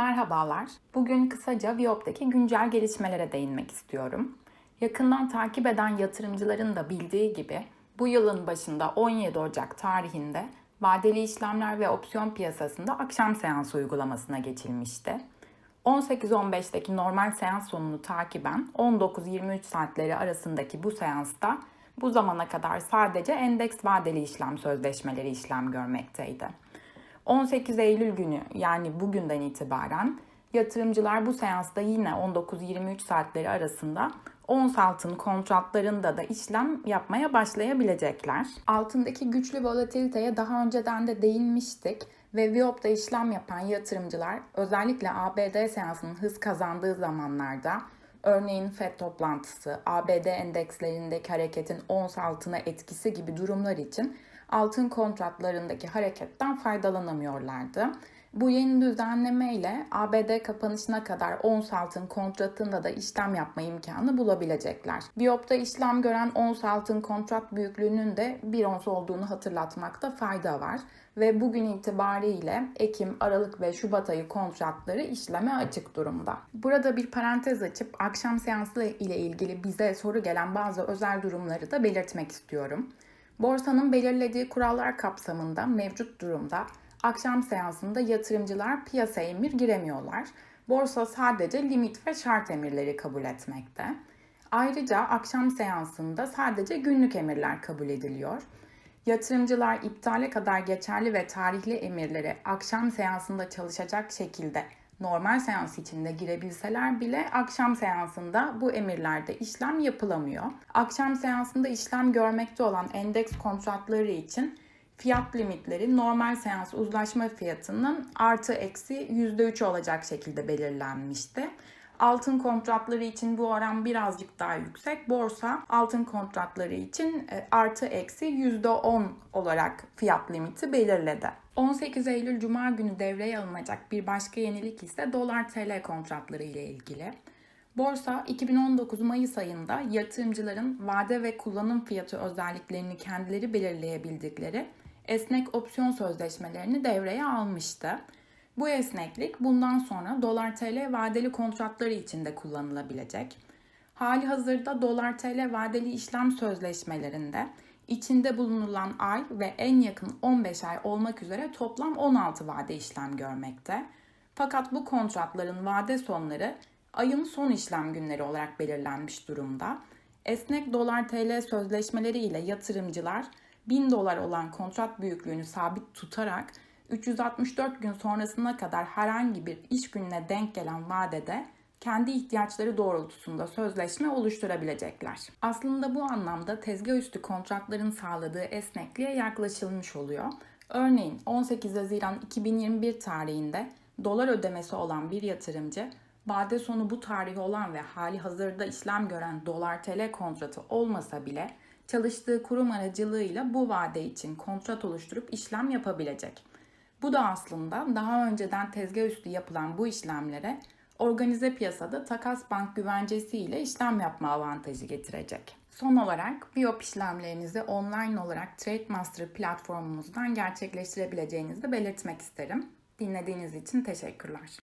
Merhabalar. Bugün kısaca Viop'taki güncel gelişmelere değinmek istiyorum. Yakından takip eden yatırımcıların da bildiği gibi bu yılın başında 17 Ocak tarihinde vadeli işlemler ve opsiyon piyasasında akşam seansı uygulamasına geçilmişti. 18-15'teki normal seans sonunu takiben 19-23 saatleri arasındaki bu seansta bu zamana kadar sadece endeks vadeli işlem sözleşmeleri işlem görmekteydi. 18 Eylül günü yani bugünden itibaren yatırımcılar bu seansta yine 19-23 saatleri arasında ons altın kontratlarında da işlem yapmaya başlayabilecekler. Altındaki güçlü volatiliteye daha önceden de değinmiştik ve Viop'ta işlem yapan yatırımcılar özellikle ABD seansının hız kazandığı zamanlarda örneğin FED toplantısı, ABD endekslerindeki hareketin ons altına etkisi gibi durumlar için altın kontratlarındaki hareketten faydalanamıyorlardı. Bu yeni düzenleme ile ABD kapanışına kadar ons altın kontratında da işlem yapma imkanı bulabilecekler. Biyop'ta işlem gören ons altın kontrat büyüklüğünün de 1 ons olduğunu hatırlatmakta fayda var. Ve bugün itibariyle Ekim, Aralık ve Şubat ayı kontratları işleme açık durumda. Burada bir parantez açıp akşam seansı ile ilgili bize soru gelen bazı özel durumları da belirtmek istiyorum. Borsanın belirlediği kurallar kapsamında mevcut durumda akşam seansında yatırımcılar piyasa emir giremiyorlar. Borsa sadece limit ve şart emirleri kabul etmekte. Ayrıca akşam seansında sadece günlük emirler kabul ediliyor. Yatırımcılar iptale kadar geçerli ve tarihli emirleri akşam seansında çalışacak şekilde normal seans içinde girebilseler bile akşam seansında bu emirlerde işlem yapılamıyor. Akşam seansında işlem görmekte olan endeks kontratları için fiyat limitleri normal seans uzlaşma fiyatının artı eksi %3 olacak şekilde belirlenmişti. Altın kontratları için bu oran birazcık daha yüksek. Borsa altın kontratları için e, artı eksi %10 olarak fiyat limiti belirledi. 18 Eylül Cuma günü devreye alınacak bir başka yenilik ise dolar TL kontratları ile ilgili. Borsa 2019 Mayıs ayında yatırımcıların vade ve kullanım fiyatı özelliklerini kendileri belirleyebildikleri esnek opsiyon sözleşmelerini devreye almıştı. Bu esneklik bundan sonra dolar TL vadeli kontratları için de kullanılabilecek. Hali hazırda dolar TL vadeli işlem sözleşmelerinde içinde bulunulan ay ve en yakın 15 ay olmak üzere toplam 16 vade işlem görmekte. Fakat bu kontratların vade sonları ayın son işlem günleri olarak belirlenmiş durumda. Esnek dolar TL sözleşmeleri ile yatırımcılar 1000 dolar olan kontrat büyüklüğünü sabit tutarak 364 gün sonrasına kadar herhangi bir iş gününe denk gelen vadede kendi ihtiyaçları doğrultusunda sözleşme oluşturabilecekler. Aslında bu anlamda tezgah üstü kontratların sağladığı esnekliğe yaklaşılmış oluyor. Örneğin 18 Haziran 2021 tarihinde dolar ödemesi olan bir yatırımcı vade sonu bu tarihi olan ve hali hazırda işlem gören dolar TL kontratı olmasa bile çalıştığı kurum aracılığıyla bu vade için kontrat oluşturup işlem yapabilecek. Bu da aslında daha önceden tezgah üstü yapılan bu işlemlere organize piyasada takas bank güvencesi ile işlem yapma avantajı getirecek. Son olarak Biop işlemlerinizi online olarak TradeMaster platformumuzdan gerçekleştirebileceğinizi belirtmek isterim. Dinlediğiniz için teşekkürler.